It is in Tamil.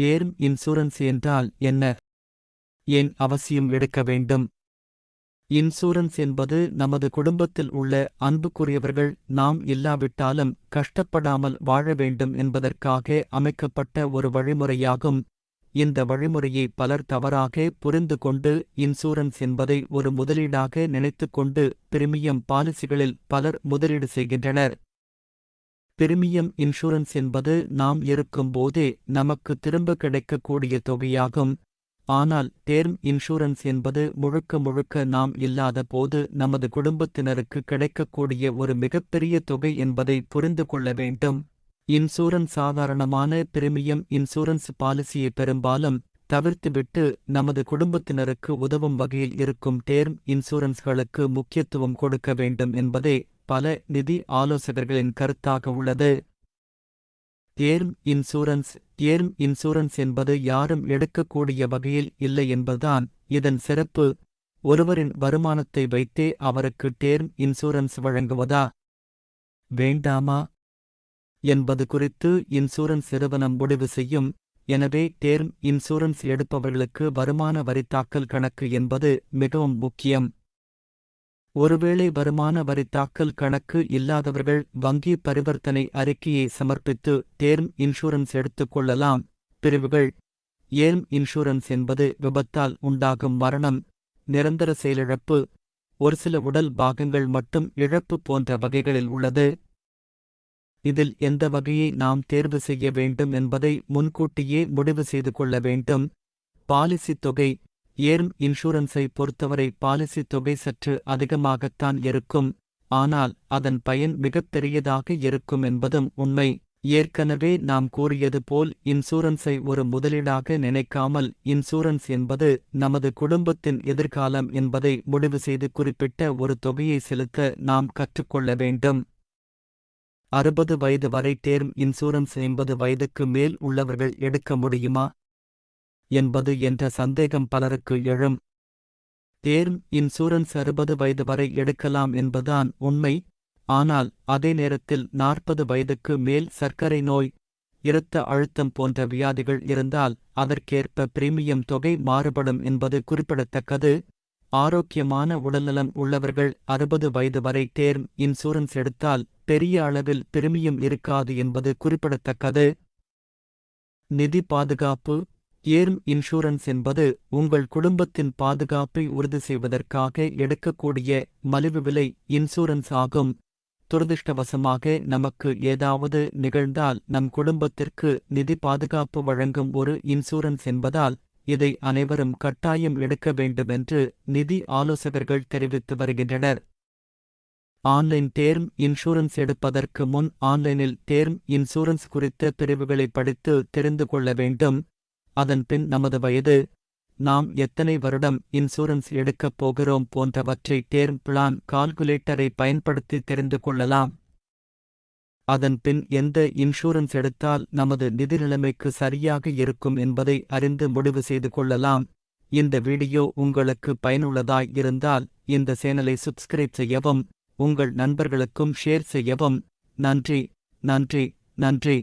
டேர்ம் இன்சூரன்ஸ் என்றால் என்ன? ஏன் அவசியம் எடுக்க வேண்டும்? இன்சூரன்ஸ் என்பது நமது குடும்பத்தில் உள்ள அன்புக்குரியவர்கள் நாம் இல்லாவிட்டாலும் கஷ்டப்படாமல் வாழ வேண்டும் என்பதற்காக அமைக்கப்பட்ட ஒரு வழிமுறையாகும். இந்த வழிமுறையை பலர் தவறாக புரிந்து கொண்டு இன்சூரன்ஸ் என்பதை ஒரு முதலீடாக நினைத்துக்கொண்டு பிரிமியம் பாலிசிகளில் பலர் முதலீடு செய்கின்றனர். பிரிமியம் இன்சூரன்ஸ் என்பது நாம் இருக்கும்போதே நமக்கு திரும்ப கிடைக்கக்கூடிய தொகையாகும். ஆனால் டேர்ம் இன்சூரன்ஸ் என்பது முழுக்க முழுக்க நாம் இல்லாத போது நமது குடும்பத்தினருக்கு கிடைக்கக்கூடிய ஒரு மிகப்பெரிய தொகை என்பதை புரிந்து கொள்ள வேண்டும். இன்சூரன்ஸ் சாதாரணமான பிரிமியம் இன்சூரன்ஸ் பாலிசியை பெரும்பாலும் தவிர்த்துவிட்டு நமது குடும்பத்தினருக்கு உதவும் வகையில் இருக்கும் டேர்ம் இன்சூரன்ஸ்களுக்கு முக்கியத்துவம் கொடுக்க வேண்டும் என்பதே பல நிதி ஆலோசகர்களின் கருத்தாக உள்ளது. டேர்ம் இன்சூரன்ஸ் டேர்ம் இன்சூரன்ஸ் என்பது யாரும் எடுக்கக்கூடிய வகையில் இல்லை என்பதுதான் இதன் சிறப்பு. ஒருவரின் வருமானத்தை வைத்தே அவருக்கு டேர்ம் இன்சூரன்ஸ் வழங்குவதா? வேண்டாமா? என்பது குறித்து இன்சூரன்ஸ் நிறுவனம் முடிவு செய்யும். எனவே டேர்ம் இன்சூரன்ஸ் எடுப்பவர்களுக்கு வருமான வரி தாக்கல் கணக்கு என்பது மிகவும் முக்கியம். ஒருவேளை வருமான வரி தாக்கல் கணக்கு இல்லாதவர்கள் வங்கி பரிவர்த்தனை அறிக்கையை சமர்ப்பித்து டேர்ம் இன்சூரன்ஸ் எடுத்துக் கொள்ளலாம். பிரிவுகள். ஏர்ம் இன்சூரன்ஸ் என்பது விபத்தால் உண்டாகும் மரணம் நிரந்தர செயலிழப்பு ஒரு சில உடல் பாகங்கள் மட்டும் இழப்பு போன்ற வகைகளில் உள்ளது. இதில் எந்த வகையை நாம் தேர்வு செய்ய வேண்டும் என்பதை முன்கூட்டியே முடிவு செய்து கொள்ள வேண்டும். பாலிசி தொகை. ஏர்ம் இன்சூரன்ஸை பொறுத்தவரை பாலிசி தொகை சற்று அதிகமாகத்தான் இருக்கும். ஆனால் அதன் பயன் மிகப்பெரியதாக இருக்கும் என்பதும் உண்மை. ஏற்கனவே நாம் கூறியது போல் இன்சூரன்ஸை ஒரு முதலீடாக நினைக்காமல் இன்சூரன்ஸ் என்பது நமது குடும்பத்தின் எதிர்காலம் என்பதை முடிவு செய்து குறிப்பிட்ட ஒரு தொகையை செலுத்த நாம் கற்றுக்கொள்ள வேண்டும். அறுபது வயது வரை டேர்ம் இன்சூரன்ஸ் ஐம்பது வயதுக்கு மேல் உள்ளவர்கள் எடுக்க முடியுமா? என்பது என்ற சந்தேகம் பலருக்கு எழும். டேர்ம் இன்சூரன்ஸ் அறுபது வயது வரை எடுக்கலாம் என்பதுதான் உண்மை. ஆனால் அதே நேரத்தில் நாற்பது வயதுக்கு மேல் சர்க்கரை நோய் இரத்த அழுத்தம் போன்ற வியாதிகள் இருந்தால் அதற்கேற்ப பிரீமியம் தொகை மாறுபடும் என்பது குறிப்பிடத்தக்கது. ஆரோக்கியமான உடல்நலம் உள்ளவர்கள் அறுபது வயது வரை டேர்ம் இன்சூரன்ஸ் எடுத்தால் பெரிய அளவில் பிரீமியம் இருக்காது என்பது குறிப்பிடத்தக்கது. நிதி பாதுகாப்பு ஏர்ம் இன்சூரன்ஸ் என்பது உங்கள் குடும்பத்தின் பாதுகாப்பை உறுதி செய்வதற்காக எடுக்கக்கூடிய மலிவு விலை இன்சூரன்ஸ் ஆகும். துரதிருஷ்டவசமாக நமக்கு ஏதாவது நிகழ்ந்தால் நம் குடும்பத்திற்கு நிதி பாதுகாப்பு வழங்கும் ஒரு இன்சூரன்ஸ் என்பதால் இதை அனைவரும் கட்டாயம் எடுக்க வேண்டுமென்று நிதி ஆலோசகர்கள் தெரிவித்து வருகின்றனர். ஆன்லைன் டேர்ம் இன்சூரன்ஸ் எடுப்பதற்கு முன் ஆன்லைனில் டேர்ம் இன்சூரன்ஸ் குறித்த பிரிவுகளை படித்து தெரிந்து கொள்ள வேண்டும். அதன்பின் நமது வயது. நாம் எத்தனை வருடம் இன்சூரன்ஸ் எடுக்கப் போகிறோம் போன்றவற்றை டேர்ம் பிளான் கால்குலேட்டரை பயன்படுத்தி தெரிந்து கொள்ளலாம். அதன்பின் எந்த இன்சூரன்ஸ் எடுத்தால் நமது நிதி நிலைமைக்கு சரியாக இருக்கும் என்பதை அறிந்து முடிவு செய்து கொள்ளலாம். இந்த வீடியோ உங்களுக்கு பயனுள்ளதாய் இருந்தால் இந்த சேனலை சப்ஸ்கிரைப் செய்யவும் உங்கள் நண்பர்களுக்கும் ஷேர் செய்யவும். நன்றி நன்றி நன்றி.